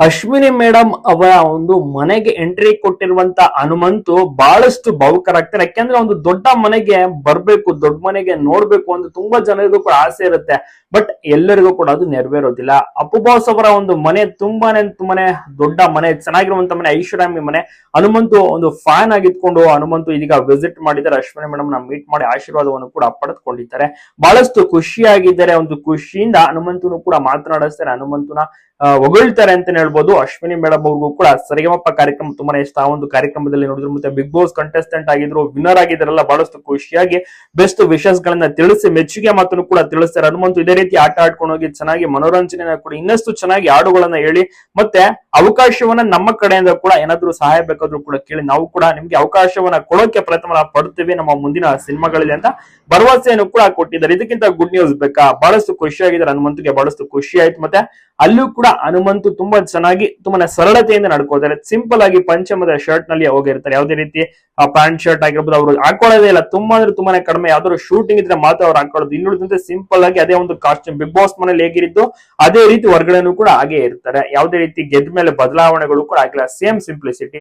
Ashwini madam ಅವರ ಒಂದು ಮನೆಗೆ ಎಂಟ್ರಿ ಕೊಟ್ಟಿರುವಂತ ಹನುಮಂತು ಬಹಳಷ್ಟು ಭಾವುಕರಾಗ್ತಾರೆ ಯಾಕೆಂದ್ರೆ ಒಂದು ದೊಡ್ಡ ಮನೆಗೆ ಬರ್ಬೇಕು, ದೊಡ್ಡ ಮನೆಗೆ ನೋಡ್ಬೇಕು ಅಂತ ತುಂಬಾ ಜನರಿಗೂ ಕೂಡ ಆಸೆ ಇರುತ್ತೆ. ಬಟ್ ಎಲ್ಲರಿಗೂ ಕೂಡ ಅದು ನೆರವೇರೋದಿಲ್ಲ. ಅಪ್ಪು ಬಾಸ್ ಅವರ ಒಂದು ಮನೆ ತುಂಬಾನೇ ತುಂಬಾನೇ ದೊಡ್ಡ ಮನೆ, ಚೆನ್ನಾಗಿರುವಂತ ಮನೆ, ಐಶ್ವರ್ಯಾಮಿ ಮನೆ. ಹನುಮಂತು ಒಂದು ಫ್ಯಾನ್ ಆಗಿದ್ಕೊಂಡು ಹನುಮಂತು ಇದೀಗ ವಿಸಿಟ್ ಮಾಡಿದ್ದಾರೆ. ಅಶ್ವಿನಿ ಮೇಡಮ್ನ ಮೀಟ್ ಮಾಡಿ ಆಶೀರ್ವಾದವನ್ನು ಕೂಡ ಪಡೆದುಕೊಂಡಿದ್ದಾರೆ. ಬಹಳಷ್ಟು ಖುಷಿಯಾಗಿದ್ದಾರೆ. ಒಂದು ಖುಷಿಯಿಂದ ಹನುಮಂತನು ಕೂಡ ಮಾತನಾಡಿಸ್ತಾರೆ. ಹನುಮಂತನ ಹೊಗಳ್ತಾರೆ ಅಂತಾನೆ ಹೇಳ್ಬೋದು. ಅಶ್ವಿನಿ ಮೇಡಮ್ ಅವ್ರಿಗೂ ಕೂಡ ಸರಿಗಮಪ್ಪ ಕಾರ್ಯಕ್ರಮ ತುಂಬಾನೇ ಇಷ್ಟ. ಆ ಒಂದು ಕಾರ್ಯಕ್ರಮದಲ್ಲಿ ನೋಡಿದ್ರು ಮತ್ತೆ ಬಿಗ್ ಬಾಸ್ ಕಂಟೆಸ್ಟೆಂಟ್ ಆಗಿದ್ರು ವಿನ್ನರ್ ಆಗಿದ್ರಲ್ಲ ಬಹಳಷ್ಟು ಖುಷಿಯಾಗಿ ಬೆಸ್ಟ್ ವಿಶಸ್ ಗಳನ್ನ ತಿಳಿಸಿ, ಮೆಚ್ಚುಗೆ ಮಾತನ್ನು ಕೂಡ ತಿಳಿಸ್ತಾರೆ. ಹನುಮಂತು ಇದೇ ರೀತಿ ಆಟ ಆಡ್ಕೊಂಡು ಹೋಗಿ ಚೆನ್ನಾಗಿ ಮನೋರಂಜನೆ ಕೂಡ. ಇನ್ನಷ್ಟು ಚೆನ್ನಾಗಿ ಹಾಡುಗಳನ್ನ ಹೇಳಿ, ಮತ್ತೆ ಅವಕಾಶವನ್ನ ನಮ್ಮ ಕಡೆಯಿಂದ ಕೂಡ ಏನಾದ್ರೂ ಸಹಾಯ ಬೇಕಾದ್ರೂ ಕೂಡ ಕೇಳಿ, ನಾವು ಕೂಡ ನಿಮ್ಗೆ ಅವಕಾಶವನ್ನ ಕೊಡೋಕೆ ಪ್ರಯತ್ನ ಪಡ್ತೀವಿ ನಮ್ಮ ಮುಂದಿನ ಸಿನಿಮಾಗಳಲ್ಲಿ ಅಂತ ಭರವಸೆಯನ್ನು ಕೂಡ ಕೊಟ್ಟಿದ್ದಾರೆ. ಇದಕ್ಕಿಂತ ಗುಡ್ ನ್ಯೂಸ್ ಬೇಕಾ? ಬಹಳಷ್ಟು ಖುಷಿಯಾಗಿದ್ದಾರೆ. ಹನುಮಂತಿಗೆ ಬಹಳಷ್ಟು ಖುಷಿ ಆಯ್ತು. ಮತ್ತೆ ಅಲ್ಲೂ ಕೂಡ ಹನುಮಂತು ತುಂಬಾ ಚೆನ್ನಾಗಿ, ತುಂಬಾನೇ ಸರಳತೆಯಿಂದ ನಡ್ಕೋತಾರೆ ಸಿಂಪಲ್ ಆಗಿ ಪಂಚಮದ ಶರ್ಟ್ನಲ್ಲಿ ಹೋಗಿರ್ತಾರೆ ಯಾವುದೇ ರೀತಿ ಪ್ಯಾಂಟ್ ಶರ್ಟ್ ಆಗಿರ್ಬೋದು ಅವರು ಹಾಕೊಳ್ಳೋದೇ ಇಲ್ಲ. ತುಂಬಾ ಅಂದ್ರೆ ತುಂಬಾನೇ ಕಡಿಮೆ. ಯಾವ್ದಾದ್ರು ಶೂಟಿಂಗ್ ಇದ್ರೆ ಮಾತ್ರ ಅವ್ರು ಹಾಕೊಳ್ಳೋದು. ಇನ್ನುಳಿದಂತೆ ಸಿಂಪಲ್ ಆಗಿ ಅದೇ ಒಂದು ಕಾಸ್ಟ್ಯೂಮ್ ಬಿಗ್ ಬಾಸ್ ಮನೇಲಿ ಹೇಗಿರಿದ್ದು ಅದೇ ರೀತಿ ಹೊರಗಡೆನೂ ಕೂಡ ಹಾಗೆ ಇರ್ತಾರೆ. ಯಾವುದೇ ರೀತಿ ಗೆದ್ದ ಮೇಲೆ ಬದಲಾವಣೆಗಳು ಕೂಡ ಆಗಿಲ್ಲ ಸೇಮ್ ಸಿಂಪ್ಲಿಸಿಟಿ